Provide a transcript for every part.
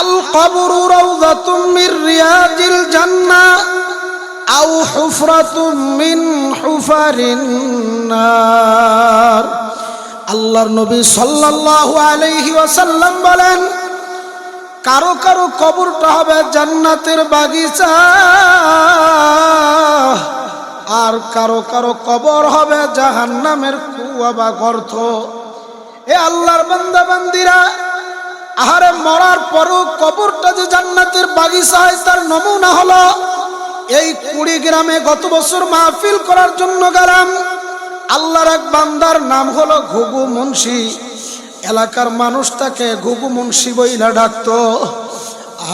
আল কবরু রাউযাতুম মির রিয়াজিল জান্নাহ আও হুফরাতুম মিন হুফারিন আল্লাহর নবী সাল্লাল্লাহু আলাইহি ওয়াসাল্লাম বলেন, কারও কারও কবরটা হবে জান্নাতের বাগিচা, আর কারও কারও কবর হবে জাহান্নামের কুয়া বা গর্ত। এ আল্লাহর বান্দা বান্দিরা আহারে মরার পরও কবরটা যে জান্নাতের বাগিচা হয় তার নমুনা হলো, এই কুড়ি গ্রামে গত বছর মাহফিল করার জন্য গেলাম। আল্লাহর এক বান্দার নাম হলো ঘুঘু মুন্সি। এলাকার মানুষ তাকে ঘুঘু মুন্সি বইলা ডাকতো।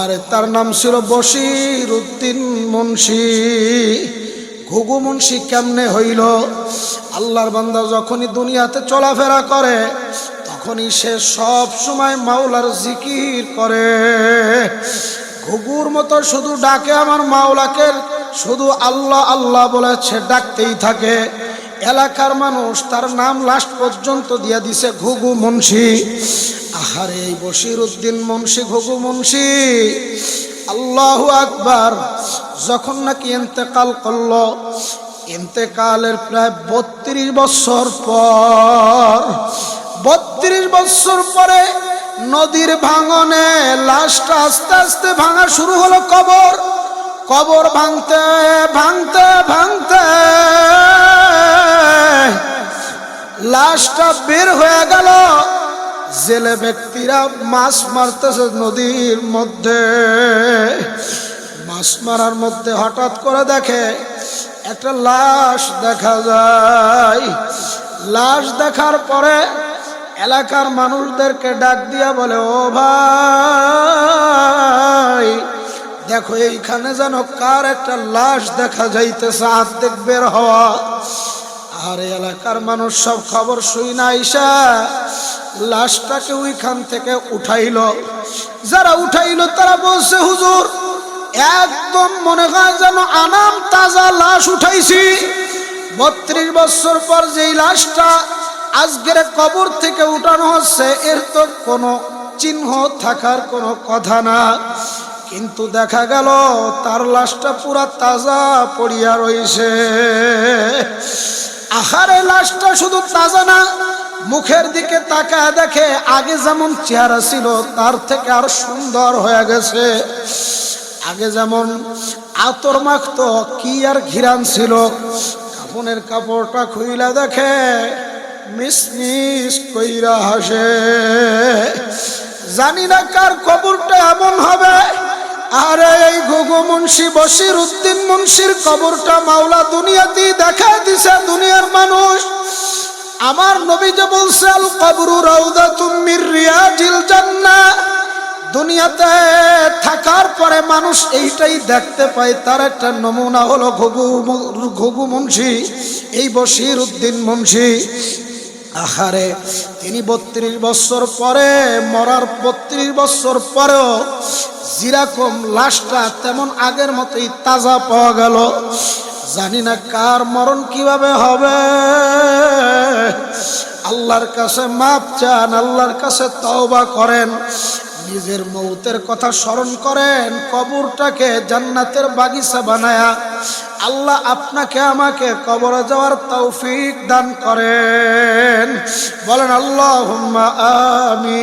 আরে তার নাম ছিল বশির উদ্দিন মুন্সি। ঘুঘু মুন্সি কেমনে হইল? আল্লাহর বান্দা যখনই দুনিয়াতে চলাফেরা করে তখনই সে সব সময় মাওলার জিকির করে, ঘুঘুর মতো শুধু ডাকে আমার মাওলাকে, শুধু আল্লাহ আল্লাহ বলেছে ডাকতেই থাকে। এলাকার মানুষ তার নাম লাস্ট পর্যন্ত দিয়া দিছে ঘুঘু মুন্সি। আহারে, এই বশির উদ্দিন মুন্সি, ঘুঘু মুন্সি। আল্লাহ আকবার, যখন নাকি ইন্তেকাল করল, ইন্তেকালের প্রায় বত্রিশ বছর পর বত্রিশ বছর পরে নদীর ভাঙনে লাশটা আস্তে আস্তে ভাঙা শুরু হলো কবর। কবর ভাঙতে ভাঙতে ভাঙতে লাশটা বের হয়ে গেল। জেলে ব্যক্তিরা মাছ মারতেছে নদীর মধ্যে। মাছ মারার মধ্যে হঠাৎ করে দেখে একটা লাশ দেখা যায়। লাশ দেখার পরে এলাকার মানুষদেরকে ডাক দিয়া বলে, ও ভাই, দেখো এইখানে যেন কার একটা লাশ দেখা যাইতেছে, আর্ধেক বের হওয়া। আর এলাকার মানুষ সব খবর শুই না আইসা লাশটাকে ওইখান থেকে উঠাইল। যারা উঠাইল তারা বলছে, হুজুর, একদম মনে হয় যেন আনাম তাজা লাশ উঠাইছি। বত্রিশ বছর পর যেই লাশটা আজকের কবর থেকে উঠানো হচ্ছে, এর তো কোনো চিহ্ন থাকার কোনো কথা না। কিন্তু দেখা গেল, তার লাশটা পুরা তাজা পড়িয়া রয়েছে আহারে, লাশটা শুধু তাজা না, মুখের দিকে তাকায় দেখে আগে যেমন চেহারা ছিল, তার থেকে আরও সুন্দর হয়ে গেছে। আগে যেমন আতর মাখতো, কি আর ঘিরান ছিল। কাপনের কাপড়টা খুইলা দেখে মিস মিস কইরা হাসে। জানি না কার কবরটা এমন হবে। আরে এই গুগু মুন্সি বসির উদ্দিন মুন্সির কবরটা মাওলা দুনিয়াতেই দেখা দিছে দুনিয়ার মানুষ। আমার নবী যে বলছে, আল কবরু রাউদা তুমির রিয়াজিল জান্নাহ। দুনিয়াতে থাকার পরে মানুষ এইটাই দেখতে পায়। তার একটা নমুনা হলো ঘুঘু ঘুঘু মুন্সি, এই বশির উদ্দিন মুন্সি। আহারে, তিনি বত্রিশ বছর পরে মরার বত্রিশ বছর পরেও যেরকম লাশটা তেমন আগের মতোই তাজা পাওয়া গেল। জানি না কার মরণ কীভাবে হবে। আল্লাহর কাছে মাপ চান, আল্লাহর কাছে তওবা করেন। নিজের মৌতের কথা স্মরণ করেন, কবরটাকে জান্নাতের বাগিচা বানায়া আল্লাহ আপনাকে আমাকে কবরে যাওয়ার তৌফিক দান করেন। বলেন আল্লাহ আমি